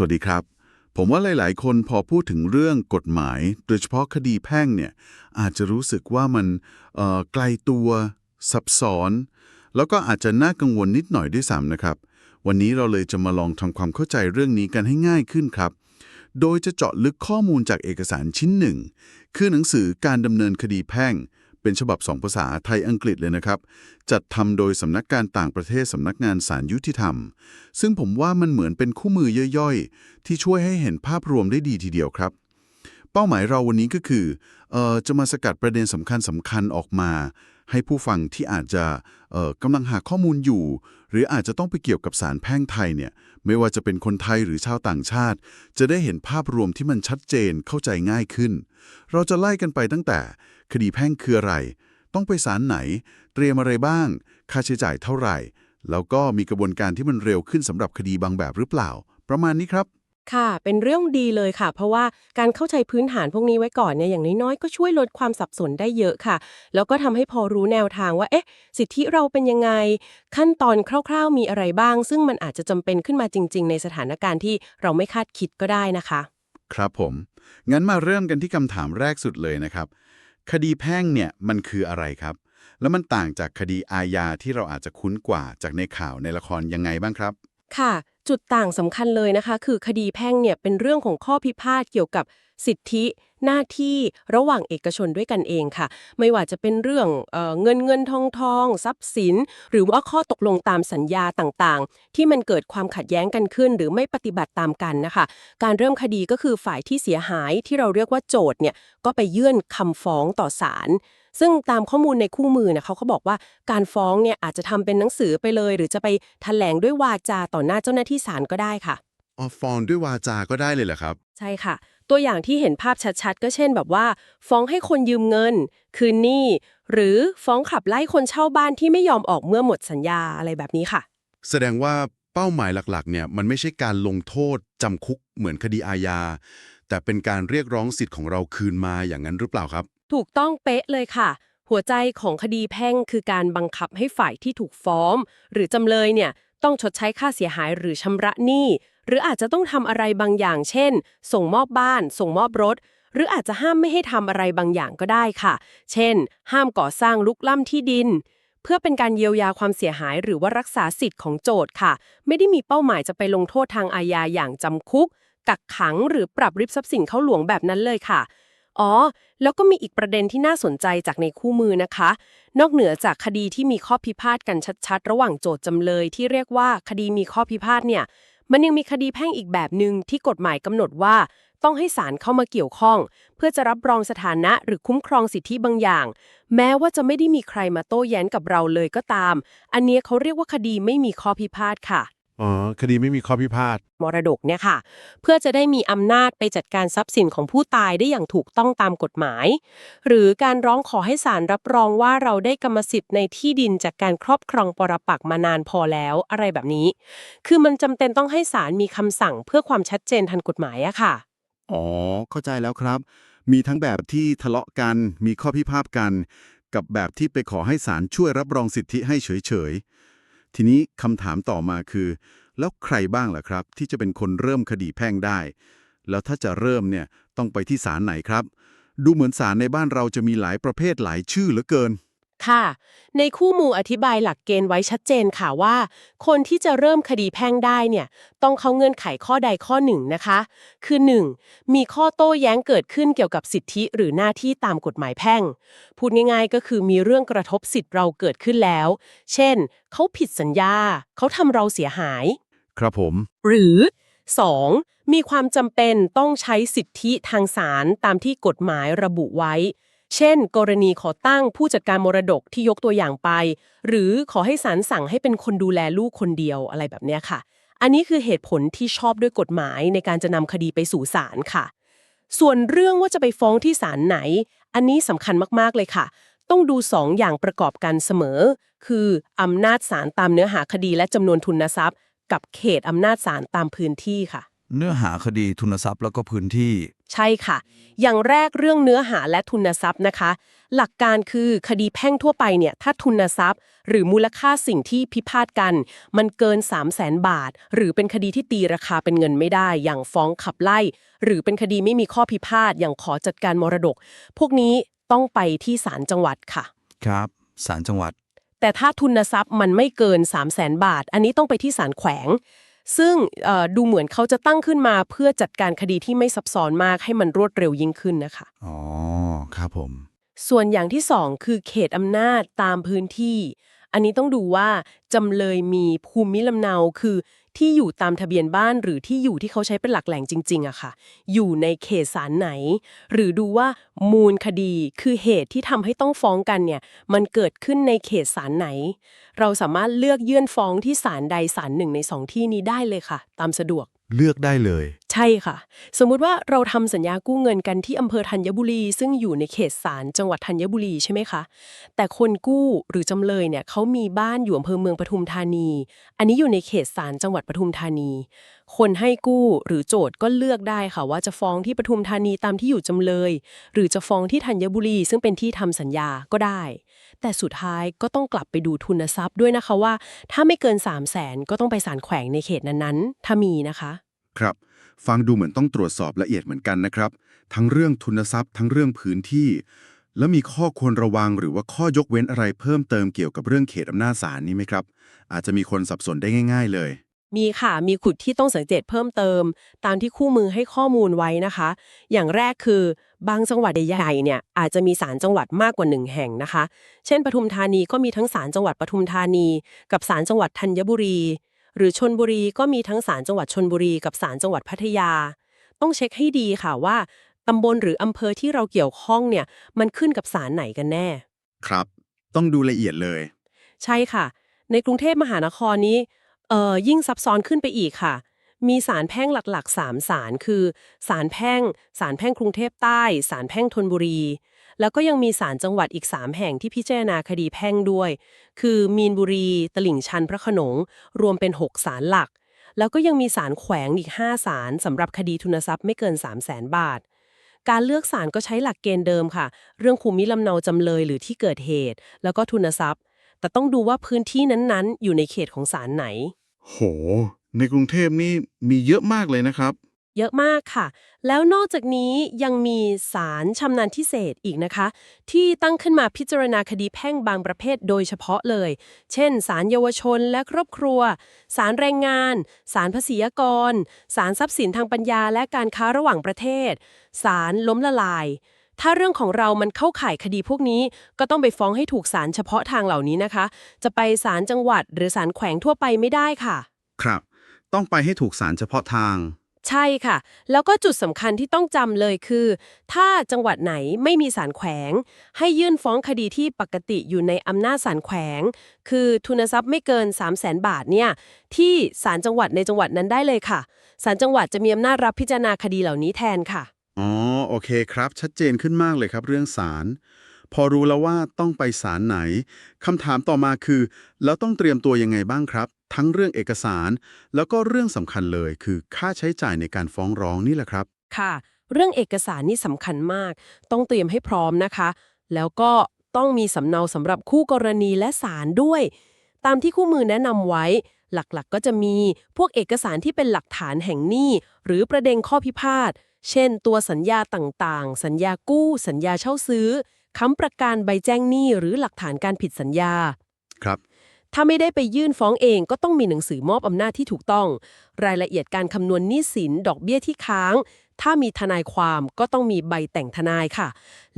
สวัสดีครับ ผมว่าหลาย ๆ คนพอพูดถึงเรื่องกฎหมาย โดยเฉพาะคดีแพ่งเนี่ยอาจจะรู้สึกว่ามันไกลตัวซับซ้อน แล้วก็อาจจะน่ากังวลนิดหน่อยด้วยซ้ำนะครับ วันนี้เราเลยจะมาลองทำความเข้าใจเรื่องนี้กันให้ง่ายขึ้นครับ โดยจะเจาะลึกข้อมูลจากเอกสารชิ้นหนึ่ง คือหนังสือการดำเนินคดีแพ่ง เป็นฉบับสองภาษาไทยอังกฤษเลยนะครับ จัดทำโดยสำนักการต่างประเทศสำนักงานสารยุติธรรม ซึ่งผมว่ามันเหมือนเป็นคู่มือย่อยๆ ที่ช่วยให้เห็นภาพรวมได้ดีทีเดียวครับ เป้าหมายเราวันนี้ก็คือออจะมาสกัดประเด็นสำคัญสำคัญออกมา ให้ผู้ฟังที่อาจจะกำลังหาข้อมูลอยู่ หรืออาจจะต้องไปเกี่ยวกับสารแพ่งไทยเนี่ยไม่ว่าจะเป็นคนไทยหรือชาวต่างชาติ จะได้เห็นภาพรวมที่มันชัดเจนเข้าใจง่ายขึ้น เราจะไล่กันไปตั้งแต่ คดีแพ่งคืออะไร ต้องไปศาลไหน เตรียมอะไรบ้าง ค่าใช้จ่ายเท่าไหร่ แล้วก็มีกระบวนการที่มันเร็วขึ้นสำหรับคดีบางแบบหรือเปล่า ประมาณนี้ครับ ค่ะ เป็นเรื่องดีเลยค่ะ เพราะว่าการเข้าใจพื้นฐานพวกนี้ไว้ก่อนเนี่ยอย่างน้อยๆก็ช่วยลดความสับสนได้เยอะค่ะ แล้วก็ทำให้พอรู้แนวทางว่าเอ๊ะ สิทธิเราเป็นยังไง ขั้นตอนคร่าวๆมีอะไรบ้าง ซึ่งมันอาจจะจำเป็นขึ้นมาจริง ๆ ในสถานการณ์ที่เราไม่คาดคิดก็ได้นะคะ ครับผม งั้นมาเริ่มกันที่คำถามแรกสุดเลยนะครับ คดีแพ่งเนี่ยมันคืออะไรครับ แล้วมันต่างจากคดีอาญาที่เราอาจจะคุ้นกว่าจากในข่าวในละครยังไงบ้างครับ ค่ะ จุดต่างสำคัญเลยนะคะ คือคดีแพ่งเนี่ยเป็นเรื่องของข้อพิพาทเกี่ยวกับสิทธิหน้าที่ระหว่างเอกชนด้วยกันเองค่ะ ไม่ว่าจะเป็นเรื่องเอเงินเงินทองทองทรัพย์สิน หรือว่าข้อตกลงตามสัญญาต่างๆ ที่มันเกิดความขัดแย้งกันขึ้น หรือไม่ปฏิบัติตามกันนะคะ การเริ่มคดีก็คือฝ่ายที่เสียหายที่เราเรียกว่าโจทย์เนี่ยก็ไปยื่นคำฟ้องต่อศาล ซึ่งตามข้อมูลในคู่มือเนี่ยเขาก็บอกว่าการฟ้องเนี่ยอาจจะทำเป็นหนังสือไปเลย หรือจะไปแถลงด้วยวาจาต่อหน้าเจ้าหน้าที่ศาลก็ได้ค่ะออฟอนด้วยวาจาก็ได้เลยเหรอครับ ใช่ค่ะ ตัวอย่างที่เห็นภาพชัดๆ ก็เช่นแบบว่า ฟ้องให้คนยืมเงิน คืนหนี้หรือฟ้องขับไล่คนเช่าบ้านที่ไม่ยอมออกเมื่อหมดสัญญาอะไรแบบนี้ค่ะ แสดงว่าเป้าหมายหลักๆเนี่ยมันไม่ใช่การลงโทษจำคุกเหมือนคดีอาญาแต่เป็นการเรียกร้องสิทธิ์ของเราคืนมาอย่างนั้นหรือเปล่าครับ ถูกต้องเป๊ะเลยค่ะ หัวใจของคดีแพ่งคือการบังคับให้ฝ่ายที่ถูกฟ้อง หรือจำเลยเนี่ยต้องชดใช้ค่าเสียหายหรือชำระหนี้ หรืออาจจะต้องทำอะไรบางอย่าง เช่น ส่งมอบบ้าน ส่งมอบรถ หรืออาจจะห้ามไม่ให้ทำอะไรบางอย่างก็ได้ค่ะ เช่น ห้ามก่อสร้างลุกล้ำที่ดิน เพื่อเป็นการเยียวยาความเสียหายหรือว่ารักษาสิทธิ์ของโจทย์ค่ะ ไม่ได้มีเป้าหมายจะไปลงโทษทางอาญาอย่างจำคุก กักขัง หรือปรับริบทรัพย์สินเข้าหลวงแบบนั้นเลยค่ะ อ๋อ แล้วก็มีอีกประเด็นที่น่าสนใจจากในคู่มือนะคะ นอกเหนือจากคดีที่มีข้อพิพาทกันชัดๆ ระหว่างโจทย์จำเลยที่เรียกว่าคดีมีข้อพิพาทเนี่ย มันยังมีคดีแพ่งอีกแบบหนึ่งที่กฎหมายกำหนดว่า ต้องให้ศาลเข้ามาเกี่ยวข้อง เพื่อจะรับรองสถานะหรือคุ้มครองสิทธิบางอย่าง แม้ว่าจะไม่ได้มีใครมาโต้แย้งกับเราเลยก็ตาม อันนี้เขาเรียกว่าคดีไม่มีข้อพิพาทค่ะ อ๋อคดีไม่มีข้อพิพาท มรดกเนี่ยค่ะ เพื่อจะได้มีอำนาจไปจัดการทรัพย์สินของผู้ตายได้อย่างถูกต้องตามกฎหมาย หรือการร้องขอให้ศาลรับรองว่าเราได้กรรมสิทธิ์ในที่ดินจากการครอบครองปรปักษ์มานานพอแล้วอะไรแบบนี้ คือมันจำเป็นต้องให้ศาลมีคำสั่งเพื่อความชัดเจนทันกฎหมายอะค่ะ อ๋อ เข้าใจแล้วครับ มีทั้งแบบที่ทะเลาะกัน มีข้อพิพาทกัน กับแบบที่ไปขอให้ศาลช่วยรับรองสิทธิให้เฉยๆ ทีนี้คำถามต่อมาคือ แล้วใครบ้างล่ะครับ ที่จะเป็นคนเริ่มคดีแพ่งได้ แล้วถ้าจะเริ่มเนี่ยต้องไปที่ศาลไหนครับ ดูเหมือนศาลในบ้านเราจะมีหลายประเภทหลายชื่อเหลือเกิน ค่ะ ในคู่มืออธิบายหลักเกณฑ์ไว้ชัดเจนค่ะว่า คนที่จะเริ่มคดีแพ่งได้เนี่ยต้องเข้าเงื่อนไขข้อใดข้อหนึ่งนะคะ คือ 1. มีข้อโต้แย้งเกิดขึ้นเกี่ยวกับสิทธิหรือหน้าที่ตามกฎหมายแพ่ง พูดง่ายๆ ก็คือมีเรื่องกระทบสิทธิ์เราเกิดขึ้นแล้ว เช่น เขาผิดสัญญา เขาทำเราเสียหาย ครับผม หรือ 2. มีความจำเป็นต้องใช้สิทธิทางศาลตามที่กฎหมายระบุไว้ เช่น กรณีขอตั้งผู้จัดการมรดกที่ยกตัวอย่างไป หรือขอให้ศาลสั่งให้เป็นคนดูแลลูกคนเดียวอะไรแบบเนี้ยค่ะ อันนี้คือเหตุผลที่ชอบด้วยกฎหมายในการจะนำคดีไปสู่ศาลค่ะ ส่วนเรื่องว่าจะไปฟ้องที่ศาลไหน อันนี้สำคัญมากๆเลยค่ะ ต้องดูสองอย่างประกอบกันเสมอ คืออำนาจศาลตามเนื้อหาคดีและจำนวนทุนทรัพย์ กับเขตอำนาจศาลตามพื้นที่ค่ะ เนื้อหาคดีทุนทรัพย์แล้วก็พื้นที่ ใช่ค่ะ อย่างแรกเรื่องเนื้อหาและทุนทรัพย์นะคะ หลักการคือคดีแพ่งทั่วไปเนี่ย ถ้าทุนทรัพย์ หรือมูลค่าสิ่งที่พิพาทกัน มันเกิน 3 0 0แสนบาท หรือเป็นคดีที่ตีราคาเป็นเงินไม่ได้ อย่างฟ้องขับไล่ หรือเป็นคดีไม่มีข้อพิพาทอย่างขอจัดการมรดก พวกนี้ต้องไปที่ศาลจังหวัดค่ะ ครับศาลจังหวัด แต่ถ้าทุนทรัพย์มันไม่เกิน 3 0 0แสนบาท อันนี้ต้องไปที่ศาลแขวง ซึ่งเอ่อดูเหมือนเขาจะตั้งขึ้นมาเพื่อจัดการคดีที่ไม่ซับซ้อนมากให้มันรวดเร็วยิ่งขึ้นนะคะ อ๋อ ครับผม ส่วนอย่างที่สองคือเขตอำนาจตามพื้นที่ อันนี้ต้องดูว่าจำเลยมีภูมิลำเนาคือที่อยู่ตามทะเบียนบ้านหรือที่อยู่ที่เขาใช้เป็นหลักแหล่งจริงๆอะค่ะ อยู่ในเขตศาลไหน หรือดูว่ามูลคดีคือเหตุที่ทำให้ต้องฟ้องกันเนี่ยมันเกิดขึ้นในเขตศาลไหน เราสามารถเลือกยื่นฟ้องที่ศาลใดศาลหนึ่งในสองที่นี้ได้เลยค่ะ ตามสะดวก เลือกได้เลย ใช่ค่ะ สมมุติว่าเราทำสัญญากู้เงินกันที่อำเภอธัญบุรี ซึ่งอยู่ในเขตศาลจังหวัดธัญบุรีใช่ไหมคะ แต่คนกู้หรือจำเลยเนี่ยเขามีบ้านอยู่อำเภอเมืองปทุมธานี อันนี้อยู่ในเขตศาลจังหวัดปทุมธานี คนให้กู้หรือโจทย์ก็เลือกได้ค่ะ ว่าจะฟ้องที่ปทุมธานีตามที่อยู่จำเลย หรือจะฟ้องที่ธัญบุรี ซึ่งเป็นที่ทำสัญญาก็ได้ แต่สุดท้ายก็ต้องกลับไปดูทุนทรัพย์ด้วยนะคะว่า ถ้าไม่เกิน 3 0 0แสนก็ต้องไปศาลแขวงในเขตนั้นๆ ถ้ามีนะคะ ครับ ฟังดูเหมือนต้องตรวจสอบละเอียดเหมือนกันนะครับ ทั้งเรื่องทุนทรัพย์ ทั้งเรื่องพื้นที่ แล้วมีข้อควรระวังหรือว่าข้อยกเว้นอะไรเพิ่มเติมเกี่ยวกับเรื่องเขตอำนาจศาลนี้ไหมครับ อาจจะมีคนสับสนได้ง่าย ๆ เลยมีค่ะ มีขุดที่ต้องสังเกตเพิ่มเติม ตามที่คู่มือให้ข้อมูลไว้นะคะ อย่างแรกคือบางจังหวัดใหญ่ๆเนี่ยอาจจะมีศาลจังหวัดมากกว่าหนึ่งแห่งนะคะ เช่นปทุมธานีก็มีทั้งศาลจังหวัดปทุมธานี กับศาลจังหวัดธัญบุรี หรือชนบุรีก็มีทั้งศาลจังหวัดชนบุรีกับศาลจังหวัดพัทยา ต้องเช็คให้ดีค่ะว่าตำบลหรืออำเภอที่เราเกี่ยวข้องเนี่ยมันขึ้นกับศาลไหนกันแน่ ครับ ต้องดูละเอียดเลย ใช่ค่ะ ในกรุงเทพมหานครนี้เอ่อยิ่งซับซ้อนขึ้นไปอีกค่ะ มีศาลแพ่งหลักๆ3ศาลคือศาลแพ่งศาลแพ่งกรุงเทพใต้ศาลแพ่งธนบุรี แล้วก็ยังมีศาลจังหวัดอีก 3 แห่งที่พิจารณาคดีแพ่งด้วย คือมีนบุรี ตลิ่งชันพระขนง รวมเป็น 6 ศาลหลัก แล้วก็ยังมีศาลแขวงอีก 5 ศาลสำหรับคดีทุนทรัพย์ไม่เกิน 3 0 0แสนบาท การเลือกศาลก็ใช้หลักเกณฑ์เดิมค่ะ เรื่องภูมิลำเนาจำเลยหรือที่เกิดเหตุ แล้วก็ทุนทรัพย์ แต่ต้องดูว่าพื้นที่นั้นๆ อยู่ในเขตของศาลไหน โห ในกรุงเทพนี่มีเยอะมากเลยนะครับ เยอะมากค่ะ แล้วนอกจากนี้ยังมีศาลชำนาญพิเศษอีกนะคะ ที่ตั้งขึ้นมาพิจารณาคดีแพ่งบางประเภทโดยเฉพาะเลย เช่นศาลเยาวชนและครอบครัวศาลแรงงานศาลภาษียกรศาลทรัพย์สินทางปัญญา และการค้าระหว่างประเทศศาลล้มละลายถ้าเรื่องของเรามันเข้าข่ายคดีพวกนี้ ก็ต้องไปฟ้องให้ถูกศาลเฉพาะทางเหล่านี้นะคะ จะไปศาลจังหวัดหรือศาลแขวงทั่วไปไม่ได้ค่ะ ครับ ต้องไปให้ถูกสารเฉพาะทาง ใช่ค่ะ แล้วก็จุดสำคัญที่ต้องจำเลยคือ ถ้าจังหวัดไหนไม่มีศาลแขวง ให้ยื่นฟ้องคดีที่ปกติอยู่ในอำนาจศาลแขวง คือทุนทรัพย์ไม่เกิน 3 0 0แสนบาทเนี่ยที่ศาลจังหวัดในจังหวัดนั้นได้เลยค่ะศาลจังหวัดจะมีอำนาจรับพิจารณาคดีเหล่านี้แทนค่ะอ๋อโอเคครับ ชัดเจนขึ้นมากเลยครับเรื่องสารพอรู้แล้วว่าต้องไปศาลไหนคำถามต่อมาคือ แล้วต้องเตรียมตัวยังไงบ้างครับ ทั้งเรื่องเอกสาร แล้วก็เรื่องสำคัญเลยคือค่าใช้จ่ายในการฟ้องร้องนี่แหละครับ ค่ะ เรื่องเอกสารนี่สำคัญมาก ต้องเตรียมให้พร้อมนะคะ แล้วก็ต้องมีสำเนาสำหรับคู่กรณีและศาลด้วย ตามที่คู่มือแนะนำไว้ หลักๆก็จะมีพวกเอกสารที่เป็นหลักฐานแห่งหนี้ หรือประเด็นข้อพิพาท เช่น ตัวสัญญาต่างๆ สัญญากู้ สัญญาเช่าซื้อค้ำประกันใบแจ้งหนี้หรือหลักฐานการผิดสัญญา ครับ ถ้าไม่ได้ไปยื่นฟ้องเองก็ต้องมีหนังสือมอบอำนาจที่ถูกต้อง รายละเอียดการคำนวณหนี้สินดอกเบี้ยที่ค้าง ถ้ามีทนายความก็ต้องมีใบแต่งทนายค่ะ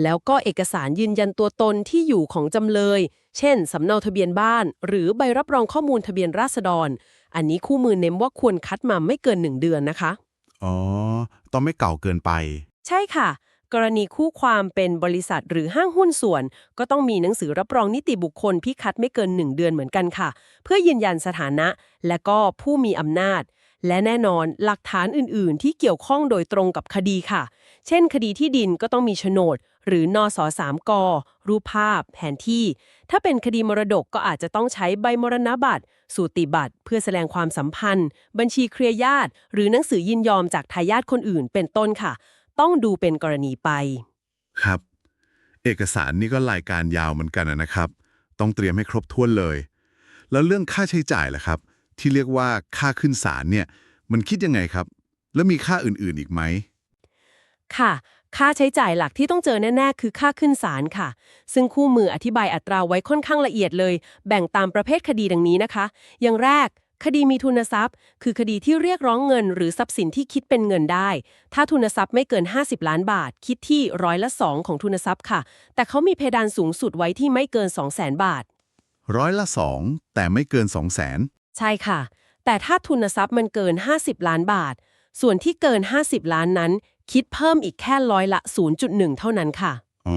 แล้วก็เอกสารยืนยันตัวตนที่อยู่ของจำเลย เช่นสำเนาทะเบียนบ้าน หรือใบรับรองข้อมูลทะเบียนราษฎร อันนี้คู่มือเน้นว่าควรคัดมาไม่เกิน1เดือนนะคะ อ๋อ ต้องไม่เก่าเกินไป ใช่ค่ะ กรณีคู่ความเป็นบริษัทหรือห้างหุ้นส่วน ก็ต้องมีหนังสือรับรองนิติบุคคลพิคัดไม่เกิน 1 เดือนเหมือนกันค่ะ เพื่อยืนยันสถานะ และก็ผู้มีอำนาจ และแน่นอนหลักฐานอื่น ๆ ที่เกี่ยวข้องโดยตรงกับคดีค่ะ เช่น คดีที่ดินก็ต้องมีโฉนด หรือนอสอสามกรูปภาพ แผนที่ ถ้าเป็นคดีมรดกก็อาจจะต้องใช้ใบมรณบัตรสูติบัตรเพื่อแสดงความสัมพันธ์ บัญชีเครือญาติ หรือหนังสือยินยอมจากทายาทคนอื่นเป็นต้นค่ะ ต้องดูเป็นกรณีไป ครับ เอกสารนี่ก็รายการยาวเหมือนกันนะครับ ต้องเตรียมให้ครบถ้วนเลย แล้วเรื่องค่าใช้จ่ายล่ะครับ ที่เรียกว่าค่าขึ้นศาลเนี่ย มันคิดยังไงครับ แล้วมีค่าอื่นๆอีกไหมค่ะ ค่าใช้จ่ายหลักที่ต้องเจอแน่ ๆ คือค่าขึ้นศาลค่ะ ซึ่งคู่มืออธิบายอัตราไว้ค่อนข้างละเอียดเลย แบ่งตามประเภทคดีดังนี้นะคะ อย่างแรก คดีมีทุนทรัพย์ คือคดีที่เรียกร้องเงิน หรือทรัพย์สินที่คิดเป็นเงินได้ ถ้าทุนทรัพย์ไม่เกิน 50 ล้านบาท คิดที่ร้อยละ2ของทุนทรัพย์ค่ะ แต่เขามีเพดานสูงสุดไว้ที่ไม่เกิน 200,000 บาท ร้อยละสองแต่ไม่เกิน 2 0 0แสนใช่ค่ะ แต่ถ้าทุนทรัพย์มันเกิน 50 ล้านบาท ส่วนที่เกิน 50 ล้านนั้น คิดเพิ่มอีกแค่ร้อยละ 0.1 เท่านั้นค่ะ อ๋อ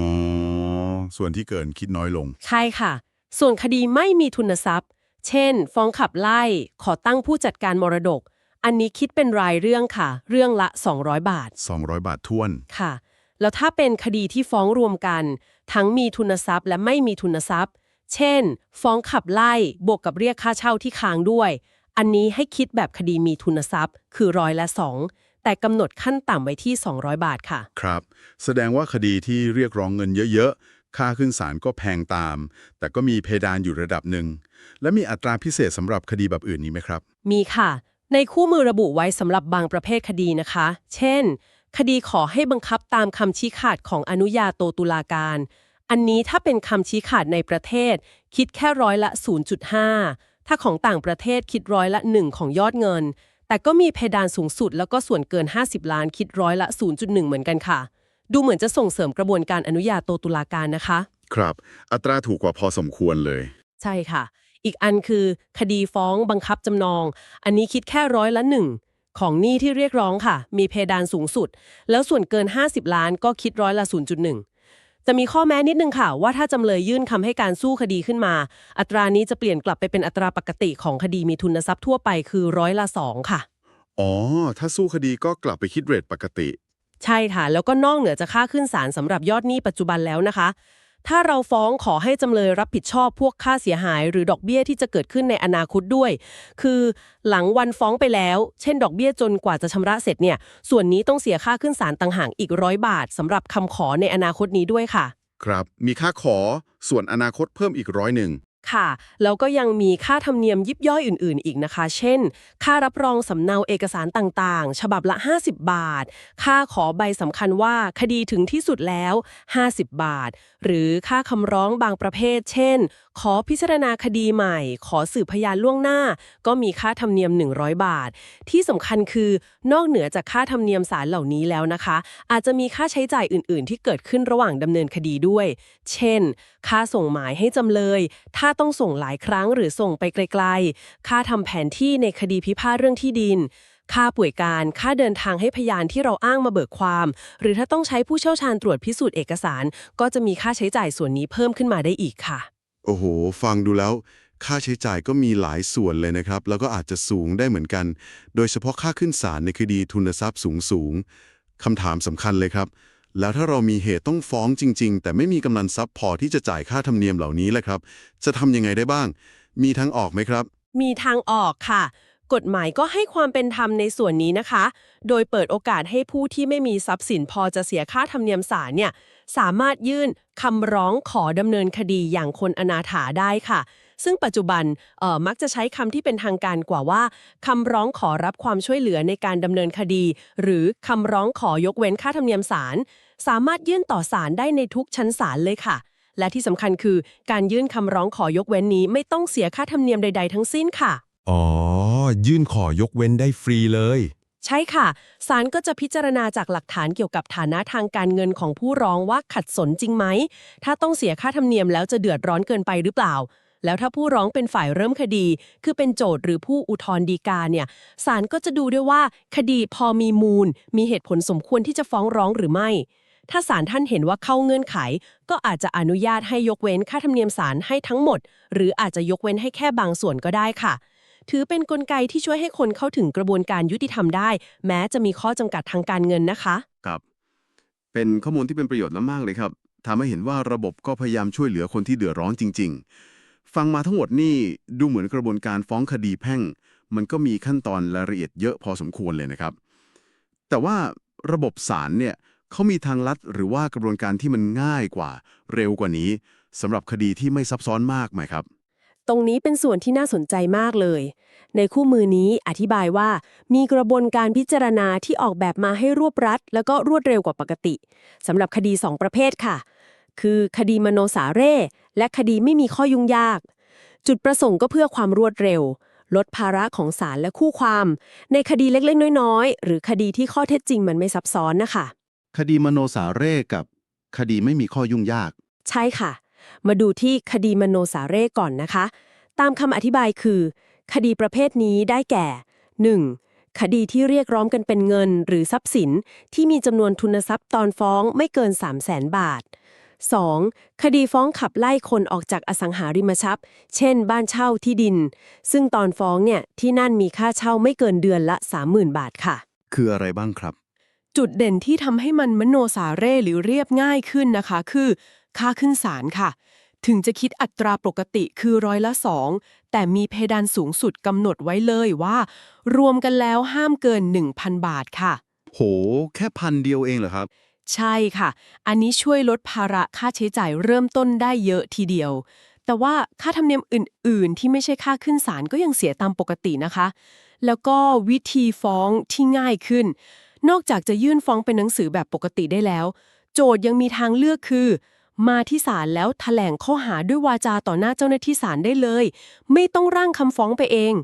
ส่วนที่เกินคิดน้อยลง ใช่ค่ะ ส่วนคดีไม่มีทุนทรัพย์ เช่น ฟ้องขับไล่ ขอตั้งผู้จัดการมรดก อันนี้คิดเป็นรายเรื่องค่ะ เรื่องละ 200 บาท 200 บาทท้วน ค่ะ แล้วถ้าเป็นคดีที่ฟ้องรวมกัน ทั้งมีทุนทรัพย์และไม่มีทุนทรัพย์ เช่น ฟ้องขับไล่ บวกกับเรียกค่าเช่าที่ค้างด้วย อันนี้ให้คิดแบบคดีมีทุนทรัพย์ คือร้อยละ2แต่กำหนดขั้นต่ำไว้ที่ 200 บาทค่ะ ครับ แสดงว่าคดีที่เรียกร้องเงินเยอะๆ ค่าขึ้นศาลก็แพงตาม แต่ก็มีเพดานอยู่ระดับหนึ่ง และมีอัตราพิเศษสำหรับคดีแบบอื่นนี้ไหมครับ มีค่ะ ในคู่มือระบุไว้สำหรับบางประเภทคดีนะคะ เช่น คดีขอให้บังคับตามคำชี้ขาดของอนุญาโตตุลาการ อันนี้ถ้าเป็นคำชี้ขาดในประเทศ คิดแค่ร้อยละ 0.5 ถ้าของต่างประเทศคิดร้อยละ 1 ของยอดเงิน แต่ก็มีเพดานสูงสุดแล้วก็ส่วนเกิน 50 ล้านคิดร้อยละ 0.1 เหมือนกันค่ะ ดูเหมือนจะส่งเสริมกระบวนการอนุญาโตตุลาการนะคะ ครับ อัตราถูกกว่าพอสมควรเลย ใช่ค่ะ อีกอันคือ คดีฟ้องบังคับจำนอง อันนี้คิดแค่ร้อยละหนึ่งของหนี้ที่เรียกร้องค่ะ มีเพดานสูงสุด แล้วส่วนเกิน 50 ล้านก็คิดร้อยละ 0.1 จะมีข้อแม้นิดนึงค่ะ ว่าถ้าจำเลยยื่นคำให้การสู้คดีขึ้นมา อัตรานี้จะเปลี่ยนกลับไปเป็นอัตราปกติของคดีมีทุนทรัพย์ทั่วไปคือร้อยละสองค่ะ อ๋อ ถ้าสู้คดีก็กลับไปคิดเรทปกติ ใช่ค่ะ แล้วก็นอกเหนือจากค่าขึ้นศาลสำหรับยอดหนี้ปัจจุบันแล้วนะคะ ถ้าเราฟ้องขอให้จำเลยรับผิดชอบพวกค่าเสียหาย หรือดอกเบี้ยที่จะเกิดขึ้นในอนาคตด้วย คือหลังวันฟ้องไปแล้ว เช่น ดอกเบี้ยจนกว่าจะชำระเสร็จเนี่ย ส่วนนี้ต้องเสียค่าขึ้นศาลต่างหากอีกร้อยบาทสำหรับคำขอในอนาคตนี้ด้วยค่ะ ครับ มีค่าขอส่วนอนาคตเพิ่มอีกร้อยหนึ่ง ค่ะ แล้วก็ยังมีค่าธรรมเนียมยิบย่อยอื่นๆ อีกนะคะ เช่น ค่ารับรองสำเนาเอกสารต่างๆ ฉบับละ 50 บาท ค่าขอใบสำคัญว่าคดีถึงที่สุดแล้ว 50 บาท หรือค่าคำร้องบางประเภท เช่น ขอพิจารณาคดีใหม่ ขอสืบพยานล่วงหน้า ก็มีค่าธรรมเนียม 100 บาท ที่สำคัญคือนอกเหนือจากค่าธรรมเนียมศาลเหล่านี้แล้วนะคะ อาจจะมีค่าใช้จ่ายอื่น ๆ ที่เกิดขึ้นระหว่างดำเนินคดีด้วย เช่น ค่าส่งหมายให้จำเลย ถ้าต้องส่งหลายครั้งหรือส่งไปไกล ๆ ค่าทำแผนที่ในคดีพิพาทเรื่องที่ดินค่าป่วยการ ค่าเดินทางให้พยานที่เราอ้างมาเบิกความ หรือถ้าต้องใช้ผู้เชี่ยวชาญตรวจพิสูจน์เอกสาร ก็จะมีค่าใช้จ่ายส่วนนี้เพิ่มขึ้นมาได้อีกค่ะ โอ้โห ฟังดูแล้ว ค่าใช้จ่ายก็มีหลายส่วนเลยนะครับ แล้วก็อาจจะสูงได้เหมือนกัน โดยเฉพาะค่าขึ้นศาลในคดีทุนทรัพย์สูงสูงๆคำถามสำคัญเลยครับ แล้วถ้าเรามีเหตุต้องฟ้องจริง ๆ แต่ไม่มีกำลังทรัพย์พอที่จะจ่ายค่าธรรมเนียมเหล่านี้แหละครับ จะทำยังไงได้บ้าง มีทางออกไหมครับ มีทางออกค่ะ กฎหมายก็ให้ความเป็นธรรมในส่วนนี้นะคะ โดยเปิดโอกาสให้ผู้ที่ไม่มีทรัพย์สินพอจะเสียค่าธรรมเนียมศาลเนี่ย สามารถยื่นคำร้องขอดำเนินคดีอย่างคนอนาถาได้ค่ะ ซึ่งปัจจุบันมักจะใช้คำที่เป็นทางการกว่าว่าคำร้องขอรับความช่วยเหลือในการดำเนินคดี หรือคำร้องขอยกเว้นค่าธรรมเนียมศาลสามารถยื่นต่อศาลได้ในทุกชั้นศาลเลยค่ะ และที่สำคัญคือการยื่นคำร้องขอยกเว้นนี้ไม่ต้องเสียค่าธรรมเนียมใด ๆ ทั้งสิ้นค่ะ อ๋อ ยื่นขอยกเว้นได้ฟรีเลย ใช่ค่ะ ศาลก็จะพิจารณาจากหลักฐานเกี่ยวกับฐานะทางการเงินของผู้ร้องว่าขัดสนจริงไหม ถ้าต้องเสียค่าธรรมเนียมแล้วจะเดือดร้อนเกินไปหรือเปล่า แล้วถ้าผู้ร้องเป็นฝ่ายเริ่มคดี คือเป็นโจทย์หรือผู้อุทธรณ์ฎีกาเนี่ยศาลก็จะดูด้วยว่า คดีพอมีมูล มีเหตุผลสมควรที่จะฟ้องร้องหรือไม่ ถ้าศาลท่านเห็นว่าเข้าเงื่อนไข ก็อาจจะอนุญาตให้ยกเว้นค่าธรรมเนียมศาลให้ทั้งหมด หรืออาจจะยกเว้นให้แค่บางส่วนก็ได้ค่ะ ถือเป็นนกลไกที่ช่วยให้คนเข้าถึงกระบวนการยุติธรรมได้ แม้จะมีข้อจำกัดทางการเงินนะคะ ครับ เป็นข้อมูลที่เป็นประโยชน์มากๆเลยครับทำให้เห็นว่าระบบก็พยายามช่วยเหลือคนที่เดือดร้อนจริง ๆ ฟังมาทั้งหมดนี่ดูเหมือนกระบวนการฟ้องคดีแพ่ง มันก็มีขั้นตอนรายละเอียดเยอะพอสมควรเลยนะครับ แต่ว่าระบบศาลเนี่ยเขามีทางลัดหรือว่ากระบวนการที่มันง่ายกว่า เร็วกว่านี้สำหรับคดีที่ไม่ซับซ้อนมากไหมครับ ตรงนี้เป็นส่วนที่น่าสนใจมากเลย ในคู่มือนี้อธิบายว่า มีกระบวนการพิจารณาที่ออกแบบมาให้รวบรัด แล้วก็รวดเร็วกว่าปกติสำหรับคดี 2 ประเภทค่ะ คือคดีมโนสาเร่ และคดีไม่มีข้อยุ่งยาก จุดประสงค์ก็เพื่อความรวดเร็ว ลดภาระของศาลและคู่ความ ในคดีเล็กๆ น้อยๆ หรือคดีที่ข้อเท็จจริงมันไม่ซับซ้อนนะคะ คดีมโนสาเร่กับ คดีไม่มีข้อยุ่งยาก ใช่ค่ะ มาดูที่คดีมโนสาเร่ก่อนนะคะ ตามคำอธิบายคือ คดีประเภทนี้ได้แก่ 1. คดีที่เรียกร้องกันเป็นเงินหรือทรัพย์สินที่มีจำนวนทุนทรัพย์ตอนฟ้องไม่เกิน 3 0 0แสนบาท 2. คดีฟ้องขับไล่คนออกจากอสังหาริมทรัพย์ เช่น บ้านเช่าที่ดิน ซึ่งตอนฟ้องเนี่ยที่นั่นมีค่าเช่าไม่เกินเดือนละ 30,000 บาทค่ะ คืออะไรบ้างครับ จุดเด่นที่ทำให้มันมโนสาเร่หรือเรียบง่ายขึ้นนะคะ คือ ค่าขึ้นศาลค่ะ ถึงจะคิดอัตราปกติคือร้อยละสองแต่มีเพดานสูงสุดกำหนดไว้เลยว่า รวมกันแล้วห้ามเกิน 1,000 บาทค่ะ โห แค่พันเดียวเองเหรอครับ ใช่ค่ะ อันนี้ช่วยลดภาระค่าใช้จ่ายเริ่มต้นได้เยอะทีเดียว แต่ว่าค่าธรรมเนียมอื่น ๆ ที่ไม่ใช่ค่าขึ้นศาลก็ยังเสียตามปกตินะคะ แล้วก็วิธีฟ้องที่ง่ายขึ้น นอกจากจะยื่นฟ้องเป็นหนังสือแบบปกติได้แล้ว โจทย์ยังมีทางเลือกคือ มาที่ศาลแล้วแถลงข้อหาด้วยวาจาต่อหน้าเจ้าหน้าที่ศาลได้เลย ไม่ต้องร่างคำฟ้องไปเอง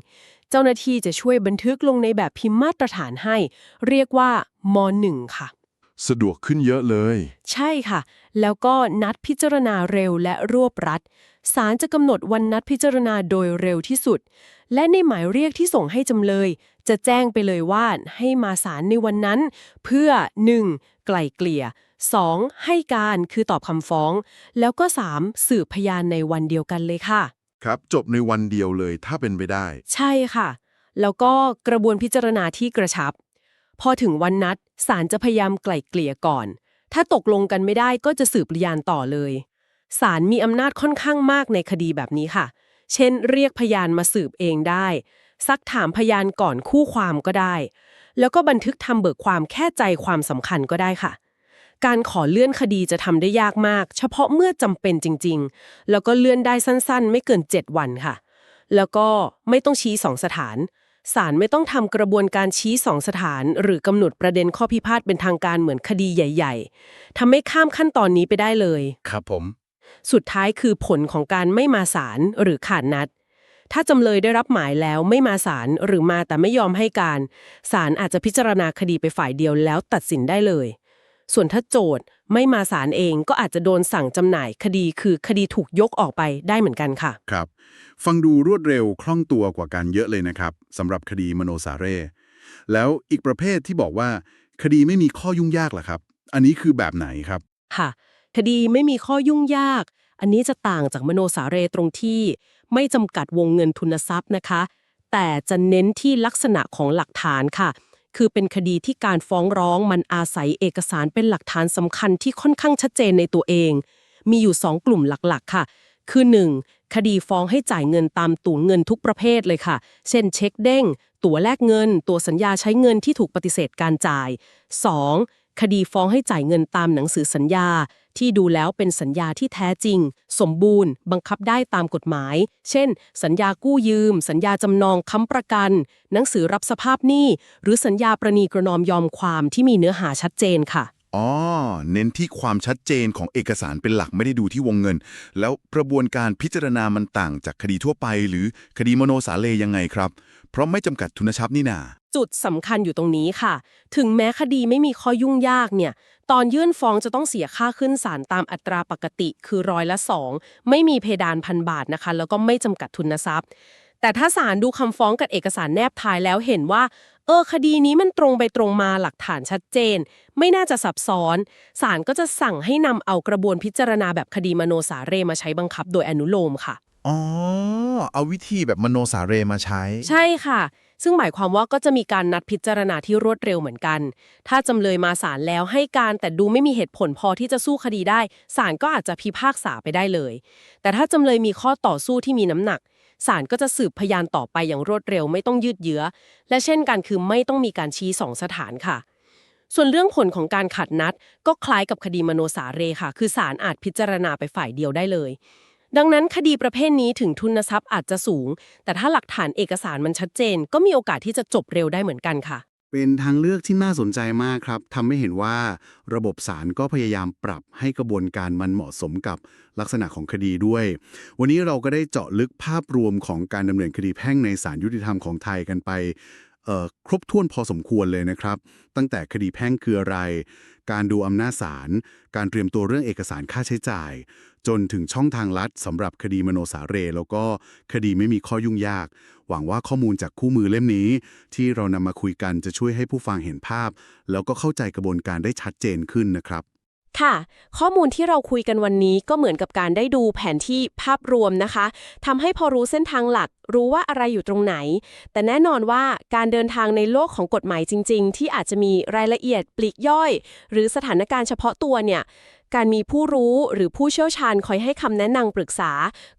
เจ้าหน้าที่จะช่วยบันทึกลงในแบบพิมพ์มาตรฐานให้ เรียกว่ามหนึ่งค่ะ สะดวกขึ้นเยอะเลย ใช่ค่ะ แล้วก็นัดพิจารณาเร็วและรวบรัดศาลจะกำหนดวันนัดพิจารณาโดยเร็วที่สุด และในหมายเรียกที่ส่งให้จำเลย จะแจ้งไปเลยว่าให้มาศาลในวันนั้น เพื่อ 1. ไกล่เกลี่ย 2. ให้การคือตอบคำฟ้อง แล้วก็ 3. สืบพยานในวันเดียวกันเลยค่ะ ครับ จบในวันเดียวเลยถ้าเป็นไปได้ ใช่ค่ะ แล้วก็กระบวนพิจารณาที่กระชับ พอถึงวันนัดศาลจะพยายามไกล่เกลี่ยก่อน ถ้าตกลงกันไม่ได้ก็จะสืบพยานต่อเลยศาลมีอำนาจค่อนข้างมากในคดีแบบนี้ค่ะ เช่น เรียกพยานมาสืบเองได้ ซักถามพยานก่อนคู่ความก็ได้ แล้วก็บันทึกทำเบิกความแค่ใจความสำคัญก็ได้ค่ะ การขอเลื่อนคดีจะทำได้ยากมาก เฉพาะเมื่อจำเป็นจริง ๆ แล้วก็เลื่อนได้สั้น ๆ ไม่เกิน 7 วันค่ะ แล้วก็ไม่ต้องชี้สองสถานศาลไม่ต้องทำกระบวนการชี้สองสถาน หรือกำหนดประเด็นข้อพิพาทเป็นทางการเหมือนคดีใหญ่ ๆทำให้ข้ามขั้นตอนนี้ไปได้เลย ครับผม สุดท้ายคือผลของการไม่มาศาลหรือขาดนัด ถ้าจำเลยได้รับหมายแล้วไม่มาศาลหรือมาแต่ไม่ยอมให้การศาลอาจจะพิจารณาคดีไปฝ่ายเดียวแล้วตัดสินได้เลย ส่วนถ้าโจทย์ไม่มาศาลเองก็อาจจะโดนสั่งจำหน่ายคดีคือคดีถูกยกออกไปได้เหมือนกันค่ะ ครับ ฟังดูรวดเร็วคล่องตัวกว่ากันเยอะเลยนะครับสำหรับคดีมโนสาเร่แล้วอีกประเภทที่บอกว่า คดีไม่มีข้อยุ่งยากล่ะครับ อันนี้คือแบบไหนครับ ค่ะ คดีไม่มีข้อยุ่งยาก อันนี้จะต่างจากมโนสาเรตรงที่ ไม่จำกัดวงเงินทุนทรัพย์นะคะ แต่จะเน้นที่ลักษณะของหลักฐานค่ะ คือเป็นคดีที่การฟ้องร้องมันอาศัยเอกสารเป็นหลักฐานสำคัญที่ค่อนข้างชัดเจนในตัวเอง มีอยู่ 2 กลุ่มหลักๆ ค่ะ คือ 1. คดีฟ้องให้จ่ายเงินตามตั๋วเงินทุกประเภทเลยค่ะ เช่น เช็คเด้ง ตั๋วแลกเงิน ตั๋วสัญญาใช้เงินที่ถูกปฏิเสธการจ่าย 2. คดีฟ้องให้จ่ายเงินตามหนังสือสัญญา ที่ดูแล้วเป็นสัญญาที่แท้จริง สมบูรณ์ บังคับได้ตามกฎหมาย เช่น สัญญากู้ยืม สัญญาจำนองค้ำประกัน หนังสือรับสภาพหนี้ หรือสัญญาประนีประนอมยอมความที่มีเนื้อหาชัดเจนค่ะอ๋อ เน้นที่ความชัดเจนของเอกสารเป็นหลักไม่ได้ดูที่วงเงิน แล้วกระบวนการพิจารณามันต่างจากคดีทั่วไป หรือคดีมโนสาเลยังไงครับ เพราะไม่จำกัดทุนทรัพย์นี่นา จุดสำคัญอยู่ตรงนี้ค่ะ ถึงแม้คดีไม่มีข้อยุ่งยากเนี่ย ตอนยื่นฟ้องจะต้องเสียค่าขึ้นศาลตามอัตราปกติคือร้อยละสองไม่มีเพดานพันบาทนะคะ แล้วก็ไม่จำกัดทุนทรัพย์ แต่ถ้าศาลดูคำฟ้องกับเอกสารแนบท้ายแล้วเห็นว่า เออคดีนี้มันตรงไปตรงมาหลักฐานชัดเจน ไม่น่าจะซับซ้อนศาลก็จะสั่งให้นำเอากระบวนพิจารณาแบบคดีมโนสาเรมาใช้บังคับ โดยอนุโลมค่ะอ๋อเอาวิธีแบบมโนสาเรมาใช้ ใช่ค่ะ ซึ่งหมายความว่าก็จะมีการนัดพิจารณาที่รวดเร็วเหมือนกัน ถ้าจำเลยมาศาลแล้วให้การแต่ดูไม่มีเหตุผลพอที่จะสู้คดีได้ศาลก็อาจจะพิพากษาไปได้เลย แต่ถ้าจำเลยมีข้อต่อสู้ที่มีน้ำหนักศาลก็จะสืบพยานต่อไปอย่างรวดเร็วไม่ต้องยืดเยื้อ และเช่นกันคือไม่ต้องมีการชี้สองสถานค่ะ ส่วนเรื่องผลของการขัดนัด ก็คล้ายกับคดีมโนสาเรค่ะ คือศาลอาจพิจารณาไปฝ่ายเดียวได้เลย ดังนั้นคดีประเภทนี้ถึงทุนทรัพย์อาจจะสูง แต่ถ้าหลักฐานเอกสารมันชัดเจน ก็มีโอกาสที่จะจบเร็วได้เหมือนกันค่ะ เป็นทางเลือกที่น่าสนใจมากครับทำให้เห็นว่าระบบศาลก็พยายามปรับให้กระบวนการมันเหมาะสมกับลักษณะของคดีด้วย วันนี้เราก็ได้เจาะลึกภาพรวมของการดำเนินคดีแพ่งในศาลยุติธรรมของไทยกันไปครบถ้วนพอสมควรเลยนะครับ ตั้งแต่คดีแพ่งคืออะไร การดูอำนาจศาล การเตรียมตัวเรื่องเอกสารค่าใช้จ่าย จนถึงช่องทางลัดสำหรับคดีมโนสาเร แล้วก็คดีไม่มีข้อยุ่งยาก หวังว่าข้อมูลจากคู่มือเล่มนี้ ที่เรานำมาคุยกันจะช่วยให้ผู้ฟังเห็นภาพ แล้วก็เข้าใจกระบวนการได้ชัดเจนขึ้นนะครับ ค่ะ ข้อมูลที่เราคุยกันวันนี้ก็เหมือนกับการได้ดูแผนที่ภาพรวมนะคะทำให้พอรู้เส้นทางหลัก รู้ว่าอะไรอยู่ตรงไหน แต่แน่นอนว่าการเดินทางในโลกของกฎหมายจริง ๆ ที่อาจจะมีรายละเอียดปลีกย่อย หรือสถานการณ์เฉพาะตัวเนี่ยการมีผู้รู้หรือผู้เชี่ยวชาญคอยให้คำแนะนำปรึกษา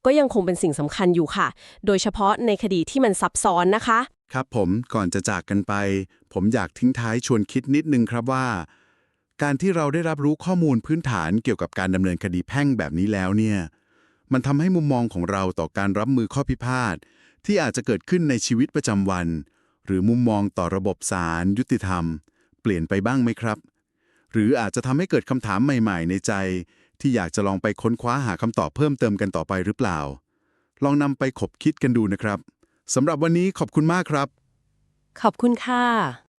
ก็ยังคงเป็นสิ่งสำคัญอยู่ค่ะ โดยเฉพาะในคดีที่มันซับซ้อนนะคะ ครับผมก่อนจะจากกันไป ผมอยากทิ้งท้ายชวนคิดนิดนึงครับว่า การที่เราได้รับรู้ข้อมูลพื้นฐานเกี่ยวกับการดำเนินคดีแพ่งแบบนี้แล้วเนี่ย มันทำให้มุมมองของเราต่อการรับมือข้อพิพาทที่อาจจะเกิดขึ้นในชีวิตประจำวัน หรือมุมมองต่อระบบศาลยุติธรรม เปลี่ยนไปบ้างไหมครับ หรืออาจจะทำให้เกิดคำถามใหม่ ๆ ในใจ ที่อยากจะลองไปค้นคว้าหาคำตอบเพิ่มเติมกันต่อไปหรือเปล่า ลองนำไปขบคิดกันดูนะครับสำหรับวันนี้ขอบคุณมากครับ ขอบคุณค่ะ